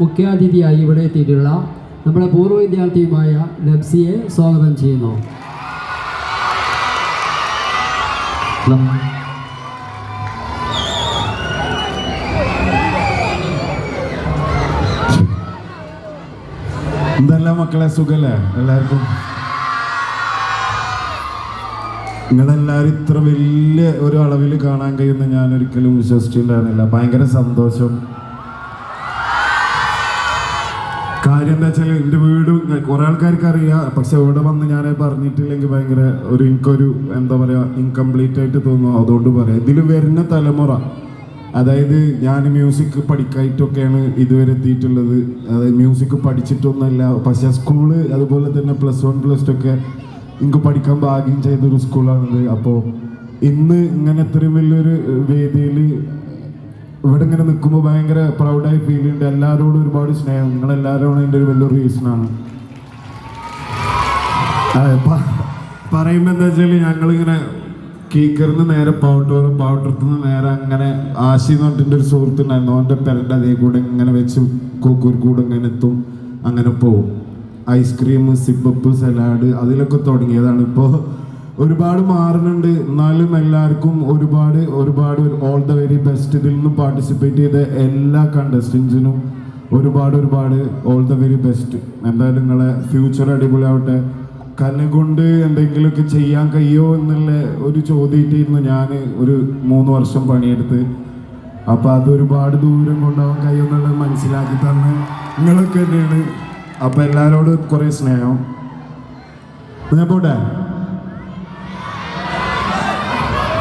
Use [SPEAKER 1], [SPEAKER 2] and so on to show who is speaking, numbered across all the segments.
[SPEAKER 1] മുഖ്യാതിഥിയായി ഇവിടെ എത്തിയിട്ടുള്ള നമ്മുടെ പൂർവ വിദ്യാർത്ഥിയുമായ ലബ്സിയെ സ്വാഗതം ചെയ്യുന്നു.
[SPEAKER 2] എന്തെല്ലാം മക്കളെ സുഖല്ലേ? എല്ലാവർക്കും? നിങ്ങളെല്ലാവരും ഇത്ര വലിയ ഒരു അളവിൽ കാണാൻ കഴിയുന്ന ഞാൻ ഒരിക്കലും വിശ്വസിച്ചിട്ടുണ്ടായിരുന്നില്ല. ഭയങ്കര സന്തോഷം. കാര്യം എന്താ വെച്ചാൽ എന്റെ വീട് കുറെ ആൾക്കാർക്ക് അറിയാം. പക്ഷെ ഇവിടെ വന്ന് ഞാൻ പറഞ്ഞിട്ടില്ലെങ്കിൽ ഭയങ്കര ഒരു എനിക്കൊരു എന്താ പറയുക ഇൻകംപ്ലീറ്റ് ആയിട്ട് തോന്നുന്നു അതുകൊണ്ട് പറയാം. ഇതിൽ വരുന്ന തലമുറ അതായത് ഞാൻ മ്യൂസിക് പഠിക്കായിട്ടൊക്കെയാണ് ഇതുവരെ എത്തിയിട്ടുള്ളത്. അതായത് മ്യൂസിക് പഠിച്ചിട്ടൊന്നുമല്ല. പക്ഷേ സ്കൂൾ അതുപോലെ തന്നെ പ്ലസ് വൺ പ്ലസ് ടു ഒക്കെ എനിക്ക് പഠിക്കാൻ ഭാഗ്യം ചെയ്തൊരു സ്കൂളാണിത് അപ്പോൾ ഇന്ന് ഇങ്ങനെ ഇത്രയും വലിയൊരു വേദിയിൽ ഇവിടെ ഇങ്ങനെ നിൽക്കുമ്പോൾ ഭയങ്കര പ്രൗഡായി ഫീൽ ചെയ്യുന്നുണ്ട് എല്ലാവരോടും ഒരുപാട് സ്നേഹം. നിങ്ങളെല്ലാവരോടും എന്റെ ഒരു വലിയൊരു റീസണാണ് പറയുമ്പോൾ എന്താ വെച്ചാൽ ഞങ്ങളിങ്ങനെ കീക്കറിന്ന് നേരെ പൗട്ടൂർ വരും നിന്ന് നേരെ അങ്ങനെ ആശി എന്ന് പറഞ്ഞിട്ട് ഒരു സുഹൃത്തുണ്ടായിരുന്നു. അവന്റെ പെരന്റെ അതേ കൂടെ ഇങ്ങനെ വെച്ച് കൂടെ ഇങ്ങനെ എത്തും. അങ്ങനെ പോവും. ഐസ്ക്രീം സിപ്പപ്പ് സലാഡ് അതിലൊക്കെ തുടങ്ങിയതാണ്. ഇപ്പോൾ ഒരുപാട് മാറുന്നുണ്ട്. എന്നാലും എല്ലാവർക്കും ഒരുപാട് ഒരുപാട് ഓൾ ദ വെരി ബെസ്റ്റ് ഇതിൽ നിന്ന് പാർട്ടിസിപ്പേറ്റ് ചെയ്ത എല്ലാ കണ്ടസ്റ്റൻസിനും ഒരുപാട് ഒരുപാട് ഓൾ ദ വെരി ബെസ്റ്റ് എന്തായാലും നിങ്ങളെ ഫ്യൂച്ചർ അടിപൊളിയാവട്ടെ. കനുകൊണ്ട് കൊണ്ട് എന്തെങ്കിലുമൊക്കെ ചെയ്യാൻ കഴിയോ എന്നുള്ള ഒരു ചോദ്യമായിട്ടിരുന്നു ഞാൻ ഒരു മൂന്ന് വർഷം പണിയെടുത്ത്. അപ്പോൾ അത് ഒരുപാട് ദൂരം കൊണ്ടുപോകാൻ കഴിയുമെന്നുള്ളത് മനസ്സിലാക്കി തന്നെ നിങ്ങളൊക്കെ തന്നെയാണ്. അപ്പോൾ എല്ലാവരോടും കുറേ സ്നേഹം. ഞാൻ പോട്ടെ?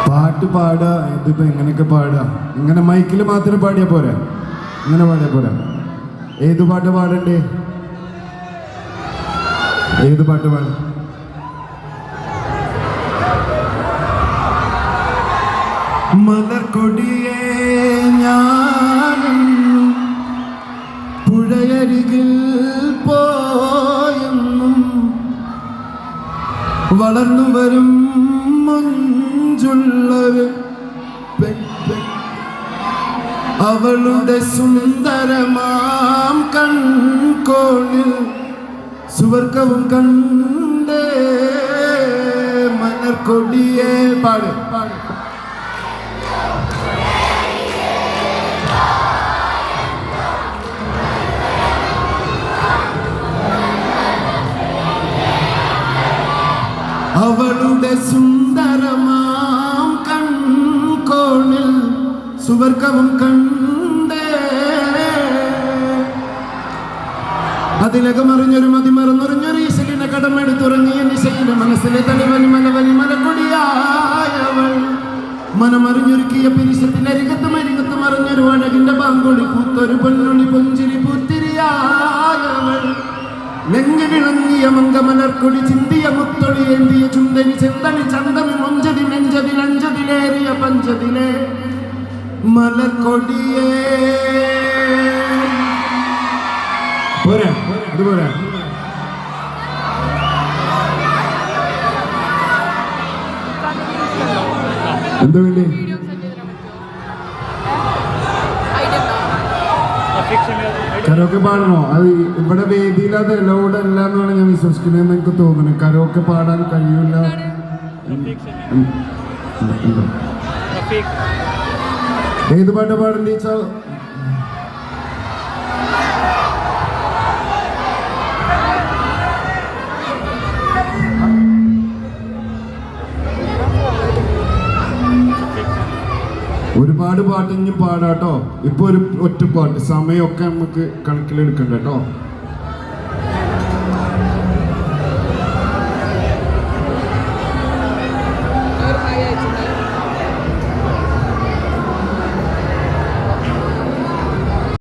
[SPEAKER 2] പാട്ട് പാടുക ഇതിപ്പോ എങ്ങനെയൊക്കെ പാടുക ഇങ്ങനെ മൈക്കിൽ മാത്രം പാടിയാ പോരെ? ഇങ്ങനെ പാടിയാ പോരെ? ഏത് പാട്ട് പാടണ്ടേ? ഏത് പാട്ട് പാട? മലർക്കൊടിയേ ഞാനും പുഴയരികിൽ പോയെന്നും വളർന്നു വരും മഞ്ചുള്ളൊരു അവളുടെ സുന്ദരമാം കൺകോണിൽ സുവർഗവും കണ്ടേ മലർക്കൊടിയെ പാട്. അവളുടെ സുന്ദരമാം സുവർഗവും കണ്ടേ അതിലകമറിഞ്ഞൊരു മതി മറന്നൊറിഞ്ഞൊരു ഈശലിനെ കടമെടുത്തുറങ്ങിയ നിശയിലെ മനസ്സിലെ തലവനി മലവനി മലക്കൊടിയായവൾ. മനമറിഞ്ഞൊരുക്കിയ പിരിശത്തിനരികത്തും അരികത്തും അറിഞ്ഞൊരു അഴകിന്റെ പാങ്കൊളി പൂത്തൊരു പൊന്നൊളി പൊഞ്ചിരി പൂത്തിരിയായവൾ. ിണങ്ങിയ വിളങ്ങിയ മങ്കമലർക്കൊടി ചിന്തിയ മുത്തൊളി ഏന്തിയ ചുന്തനി ചെന്തണി ചന്തമി മൊഞ്ചതി നെഞ്ചതി ലഞ്ചതിലേറിയ പഞ്ചതിലെ. മലർക്കൊടിയേ പോരാ ഇത് പോരാ. എന്താ വേണ്ടി? കരോക്കെ പാടണോ? അത് ഇവിടെ വേദിയിൽ അത് അലൗഡ് അല്ല എന്നാണ് ഞാൻ വിശ്വസിക്കുന്നതെന്ന് എനിക്ക് തോന്നുന്നത് കരോക്കെ പാടാൻ കഴിയൂല. ഉം. ഉം. ഏത് പാട്ട് ടീച്ചർ ഒരുപാട് പാട്ട് ഇനി പാടാട്ടോ. ഇപ്പൊ ഒരു ഒറ്റ പാട്ട്. സമയമൊക്കെ നമുക്ക് കണക്കിലെടുക്കണ്ട കേട്ടോ.